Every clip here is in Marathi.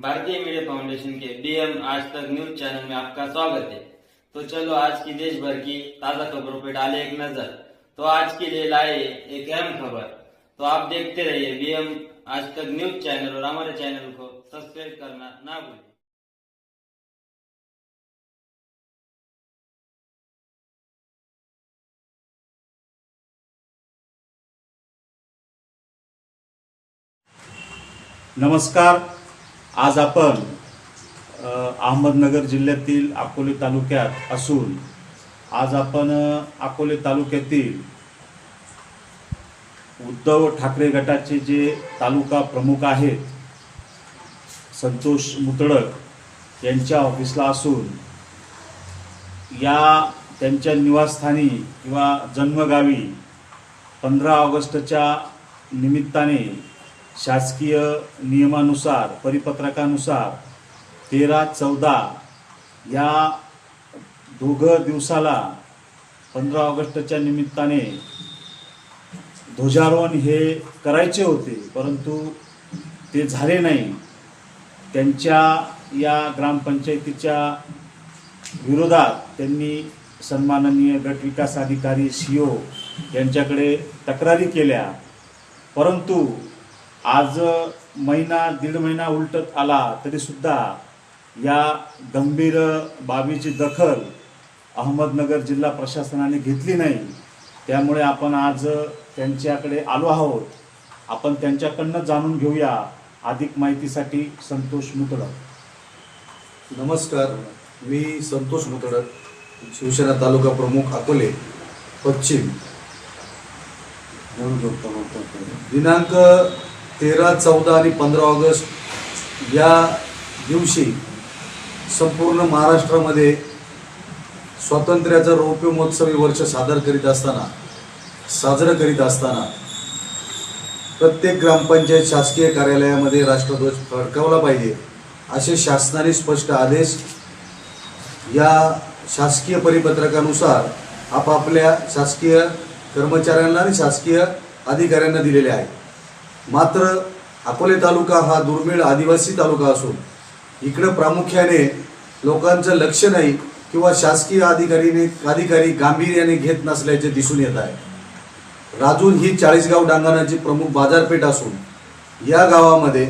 भारतीय मीडिया फाउंडेशन के बीएम आज तक न्यूज़ चैनल में आपका स्वागत है। तो चलो आज की देश भर की ताज़ा खबरों पर डाले एक नज़र। तो आज के लिए लाए एक अहम खबर। तो आप देखते रहिए बीएम आज तक न्यूज़ चैनल और हमारे चैनल को सब्सक्राइब करना ना भूलें। नमस्कार आज आपण अहमदनगर जिल्ह्यातील अकोले तालुक्यात असून आज आपण अकोले तालुक्यातील उद्धव ठाकरे गटाचे जे तालुका प्रमुख आहेत संतोष मुतडक यांच्या ऑफिसला असून या त्यांच्या निवासस्थानी किंवा जन्मगावी पंधरा ऑगस्टच्या निमित्ताने शासकीय नियमानुसार परिपत्रकानुसार तेरा चौदा या दोघं दिवसाला पंधरा ऑगस्टच्या निमित्ताने ध्वजारोहण हे करायचे होते परंतु ते झाले नाही. त्यांच्या या ग्रामपंचायतीच्या विरोधात त्यांनी सन्माननीय गट विकास अधिकारी ओ यांच्याकडे तक्रारी केल्या. परंतु आज महिना दीड महिना उलटत आला तरी सुद्धा या गंभीर बाबीची दखल अहमदनगर जिल्हा प्रशासनाने घेतली नाही. त्यामुळे आपण आज त्यांच्याकडे आलो आहोत. आपण त्यांच्याकडनं जाणून घेऊया अधिक माहितीसाठी संतोष मुतडक. नमस्कार. मी संतोष मुतडक शिवसेना तालुका प्रमुख अकोले पश्चिम. दिनांक तेरा चौदा आणि पंधरा ऑगस्ट या दिवशी संपूर्ण महाराष्ट्रामध्ये स्वातंत्र्याचं रौप्य महोत्सवी वर्ष सादर करीत असताना साजरं करीत असताना प्रत्येक ग्रामपंचायत शासकीय कार्यालयामध्ये राष्ट्रध्वज फडकावला पाहिजे असे शासनाने स्पष्ट आदेश या शासकीय परिपत्रकानुसार आपापल्या शासकीय कर्मचाऱ्यांना आणि शासकीय अधिकाऱ्यांना दिलेले आहे मात्र अकोले तालुका हा दुर्मिळ आदिवासी तालुका असून इकडं प्रामुख्याने लोकांचं लक्ष नाही किंवा शासकीय अधिकारीने अधिकारी गांभीर्याने घेत नसल्याचे दिसून येत आहे. राजूर ही चाळीसगाव डांगणाची प्रमुख बाजारपेठ असून या गावामध्ये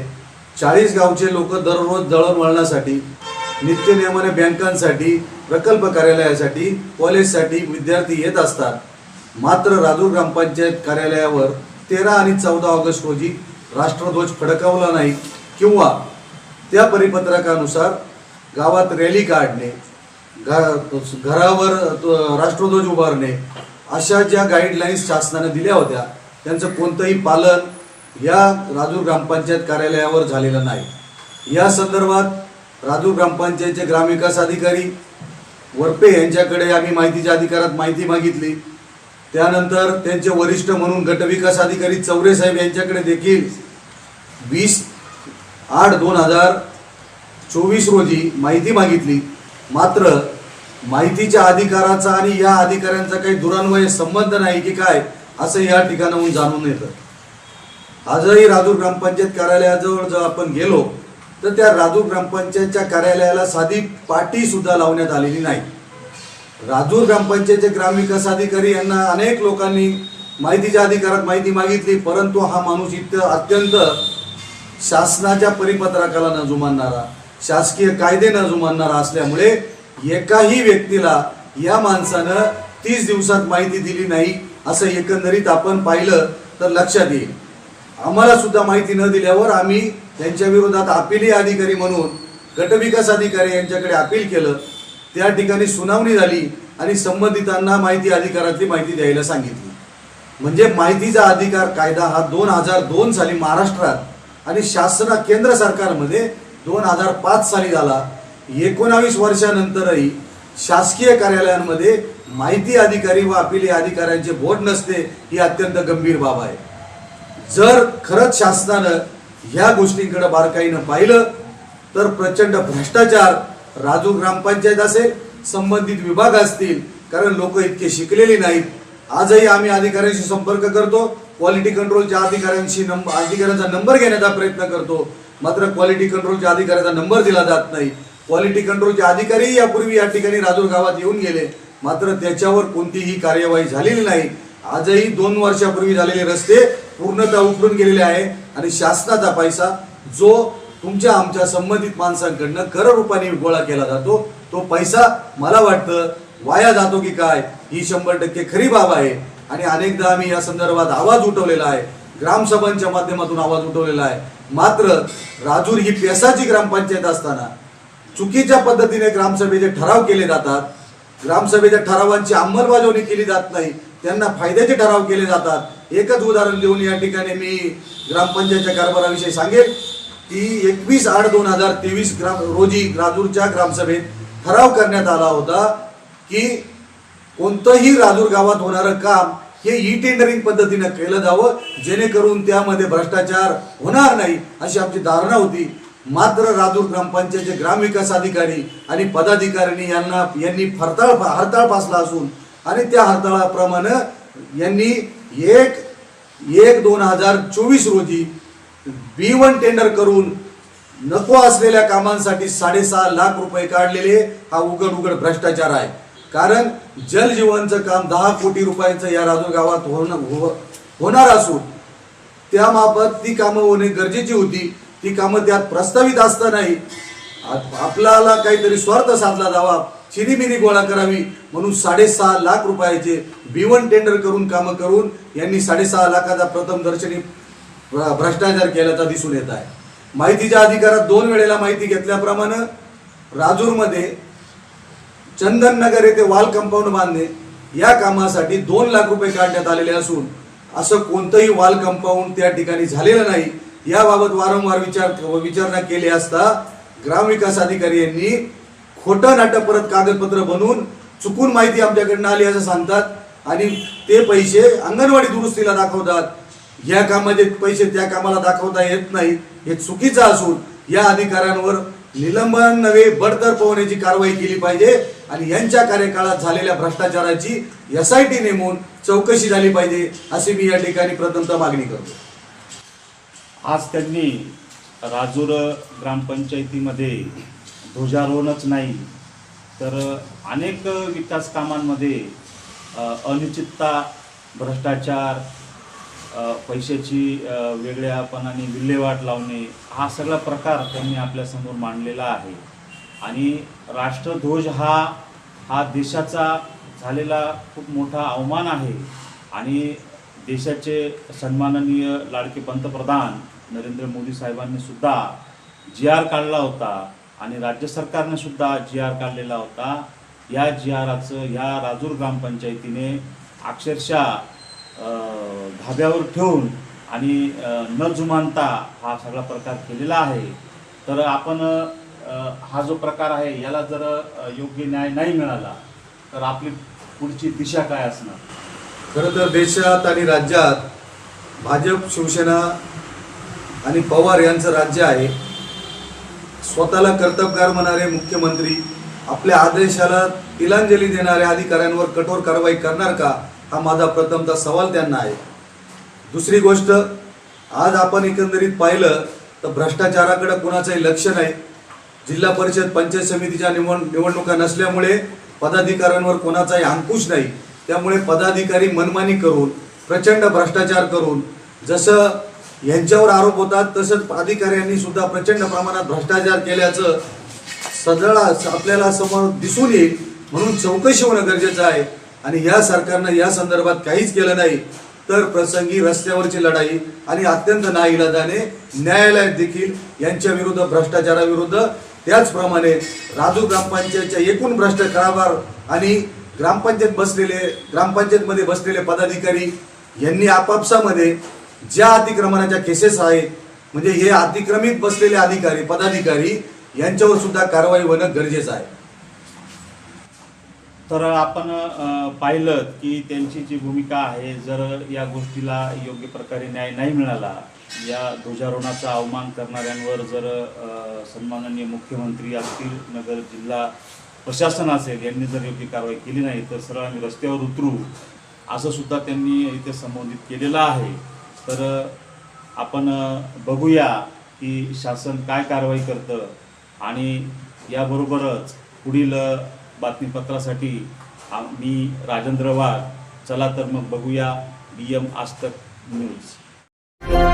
चाळीस गावचे लोक दररोज दळणवळणासाठी नित्यनियमाने बँकांसाठी प्रकल्प कार्यालयासाठी कॉलेजसाठी विद्यार्थी येत असतात. मात्र राजूर ग्रामपंचायत कार्यालयावर तेरा आणि चौदा ऑगस्ट रोजी राष्ट्रध्वज फडकावला नाही किंवा त्या परिपत्रकानुसार गावात रॅली काढणे घरावर राष्ट्रध्वज उभारणे अशा ज्या गाईडलाईन्स शासनाने दिल्या होत्या त्यांचं कोणतंही पालन या राजूर ग्रामपंचायत कार्यालयावर झालेलं नाही. या संदर्भात राजूर ग्रामपंचायतचे ग्रामविकास अधिकारी वरपे यांच्याकडे आम्ही माहितीच्या अधिकारात माहिती मागितली. त्यानंतर त्यांचे वरिष्ठ म्हणून गटविकास अधिकारी चौरे साहेब यांच्याकडे देखील वीस आठ दोन हजार चोवीस रोजी माहिती मागितली. मात्र माहितीच्या अधिकाराचा आणि या अधिकाऱ्यांचा काही दुरान्वय संबंध नाही की काय असं या ठिकाणाहून जाणून येतं. आजही राजूर ग्रामपंचायत कार्यालयाजवळ जर आपण गेलो तर त्या राजूर ग्रामपंचायतच्या कार्यालयाला साधी पाटी सुद्धा लावण्यात आलेली नाही. राजूर ग्रामपंचायतचे ग्रामविकास अधिकारी यांना अनेक लोकांनी माहितीच्या अधिकारात माहिती मागितली परंतु हा माणूस इथं अत्यंत शासनाच्या परिपत्रकाला न जुमानणारा शासकीय कायदे न जुमानणारा असल्यामुळे एकाही व्यक्तीला या माणसानं तीस दिवसात माहिती दिली नाही असं एकंदरीत आपण पाहिलं तर लक्षात येईल. आम्हाला सुद्धा माहिती न दिल्यावर आम्ही त्यांच्या विरोधात अपिली अधिकारी म्हणून गटविकास अधिकारी यांच्याकडे अपील केलं. त्या ठिकाणी सुनावणी झाली आणि संबंधितांना माहिती अधिकारातली माहिती द्यायला सांगितली. म्हणजे माहितीचा अधिकार कायदा हा दोन हजार दोन साली महाराष्ट्रात आणि शासना केंद्र सरकारमध्ये दोन हजार पाच साली झाला. एकोणावीस वर्षानंतरही शासकीय कार्यालयांमध्ये माहिती अधिकारी व अपिली अधिकाऱ्यांचे बोट नसते ही अत्यंत गंभीर बाब आहे. जर खरंच शासनानं ह्या गोष्टींकडे बारकाईनं पाहिलं तर प्रचंड भ्रष्टाचार राजू ग्रामपंचायत असेल संबंधित विभाग असतील कारण लोक इतके शिकलेली नाहीत. आजही आम्ही अधिकाऱ्यांशी संपर्क करतो क्वालिटी कंट्रोलच्या अधिकाऱ्यांशी नंबर अधिकाऱ्यांचा नंबर घेण्याचा प्रयत्न करतो. मात्र क्वालिटी कंट्रोलच्या अधिकाऱ्याचा नंबर दिला जात नाही. क्वालिटी कंट्रोलचे अधिकारी यापूर्वी या ठिकाणी राजूर गावात येऊन गेले. मात्र त्याच्यावर कोणतीही कार्यवाही झालेली नाही. आजही दोन वर्षापूर्वी झालेले रस्ते पूर्णतः उकरून गेलेले आहे आणि शासनाचा पैसा जो तुमच्या आमच्या संबंधित माणसांकडनं कर रूपाने गोळा केला जातो. तो पैसा मला वाटतं वाया जातो की काय ही शंभर टक्के खरी बाब आहे. आणि अनेकदा आम्ही या संदर्भात आवाज उठवलेला आहे. ग्रामसभांच्या माध्यमातून आवाज उठवलेला आहे. मात्र राजूर ही पेसाची ग्रामपंचायत असताना चुकीच्या पद्धतीने ग्रामसभेचे ठराव केले जातात. ग्रामसभेच्या ठरावांची अंमलबजावणी केली जात नाही. त्यांना फायद्याचे ठराव केले जातात. एकच उदाहरण देऊन या ठिकाणी मी ग्रामपंचायतच्या कारभाराविषयी सांगेल की एकवीस आठ दोन हजार तेवीस ग्राम रोजी राजूरच्या ग्रामसभेत ठराव करण्यात आला होता की कोणतंही राजूर गावात होणारं काम हे ई टेंडरिंग पद्धतीनं केलं जावं जेणेकरून त्यामध्ये भ्रष्टाचार होणार नाही अशी आमची धारणा होती. मात्र राजूर ग्रामपंचायतचे ग्रामविकास अधिकारी आणि पदाधिकाऱ्यांनी यांना यांनी हरताळ हरताळ फासला असून आणि त्या हरताळाप्रमाणे यांनी एक एक दोन हजार चोवीस रोजी बी वन टेंडर करून नको असलेल्या कामांसाठी साडेसहा लाख रुपये काढलेले हा उघड उघड भ्रष्टाचार आहे. कारण जलजीवनचं काम दहा कोटी रुपयांचं या राजूर गावात होणं हो- होणार असून त्यामार्फत ती कामं होणे गरजेची होती. ती कामं त्यात प्रस्तावित असतानाही आपल्याला काहीतरी स्वार्थ साधला जावा चिरीमिरी गोळा करावी म्हणून साडेसहा लाख रुपयाचे बी वन टेंडर करून कामं करून यांनी साडेसहा लाखाचा प्रथम दर्शनी भ्रष्टाचार केल्याचा दिसून येत आहे. माहितीच्या अधिकारात दोन वेळेला माहिती घेतल्याप्रमाणे राजूरमध्ये चंदन नगर येथे वाल कंपाऊंड बांधणे या कामासाठी दोन लाख रुपये काढण्यात आलेले असून असं कोणतंही वाल कंपाऊंड त्या ठिकाणी झालेलं नाही. याबाबत वारंवार विचार विचारणा केली असता ग्रामविकास अधिकारी यांनी खोटं नाटक परत कागदपत्र बनवून चुकून माहिती आमच्याकडनं आली असं सांगतात आणि ते पैसे अंगणवाडी दुरुस्तीला दाखवतात. या कामाचे पैसे त्या कामाला दाखवता येत नाही हे चुकीचं असून या अधिकाऱ्यांवर निलंबन नव्हे बडतर्फ होण्याची कारवाई केली पाहिजे आणि यांच्या कार्यकाळात झालेल्या भ्रष्टाचाराची एस आय टी नेमून चौकशी झाली पाहिजे अशी मी या ठिकाणी प्रथमतः मागणी करतो. आज त्यांनी राजूर ग्रामपंचायतीमध्ये ध्वजारोहणच नाही तर अनेक विकास कामांमध्ये अनिश्चितता भ्रष्टाचार पैशाची वेगळ्यापणाने विल्हेवाट लावणे हा सगळा प्रकार त्यांनी आपल्यासमोर मांडलेला आहे. आणि राष्ट्रध्वज हा हा देशाचा झालेला खूप मोठा अवमान आहे. आणि देशाचे सन्माननीय लाडके पंतप्रधान नरेंद्र मोदी साहेबांनी सुद्धा जी आर काढला होता आणि राज्य सरकारने सुद्धा जी आर काढलेला होता. या जी आराचं ह्या राजूर ग्रामपंचायतीने अक्षरशः धाब्यावर ठेवून आणि न जुमानता हा सगळा प्रकार केलेला आहे. तर आपण हा जो प्रकार आहे याला जर योग्य न्याय नाही मिळाला तर आपली पुढची दिशा काय असणार? खरं तर देशात आणि राज्यात भाजप शिवसेना आणि पवार यांचं राज्य आहे. स्वतःला कर्तबगार म्हणणारे मुख्यमंत्री आपल्या आदेशाला तिलांजली देणाऱ्या अधिकाऱ्यांवर कठोर कारवाई करणार का? हा माझा प्रथमचा सवाल त्यांना आहे. दुसरी गोष्ट आज आपण एकंदरीत पाहिलं तर भ्रष्टाचाराकडे कुणाचंही लक्ष नाही. जिल्हा परिषद पंचायत समितीच्या निवड निवडणुका नसल्यामुळे पदाधिकाऱ्यांवर कोणाचाही अंकुश नाही. त्यामुळे पदाधिकारी मनमानी करून प्रचंड भ्रष्टाचार करून जसं यांच्यावर आरोप होतात तसंच अधिकाऱ्यांनी सुद्धा प्रचंड प्रमाणात भ्रष्टाचार केल्याचं सजळा आपल्याला समोर दिसून येईल. म्हणून चौकशी होणं गरजेचं आहे. आणि या सरकारनं या संदर्भात काहीच केलं नाही तर प्रसंगी रस्त्यावरची लढाई आणि अत्यंत नाईलाजाने न्यायालयात देखील यांच्या विरुद्ध भ्रष्टाचाराविरुद्ध त्याचप्रमाणे राजू ग्रामपंचायतच्या एकूण भ्रष्ट कारभार आणि ग्रामपंचायत बसलेले ग्रामपंचायतमध्ये बसलेले पदाधिकारी यांनी आपापसामध्ये ज्या अतिक्रमणाच्या केसेस आहेत म्हणजे हे अतिक्रमित बसलेले अधिकारी पदाधिकारी यांच्यावर सुद्धा कारवाई होणं गरजेचं आहे. तर आपण पाहिलं की त्यांची जी भूमिका आहे जर या गोष्टीला योग्य प्रकारे न्याय नाही मिळाला या ध्वजारोहणाचा अवमान करणाऱ्यांवर जर सन्माननीय मुख्यमंत्री असतील नगर जिल्हा प्रशासन असेल यांनी जर योग्य कारवाई केली नाही तर सरळ आम्ही रस्त्यावर उतरू असं सुद्धा त्यांनी इथे संबोधित केलेलं आहे. तर आपण बघूया की शासन काय कारवाई करतं आणि याबरोबरच पुढील बातमीपत्रासाठी मी राजेंद्र वाघ. चला तर मग बघूया बी एम आजतक न्यूज.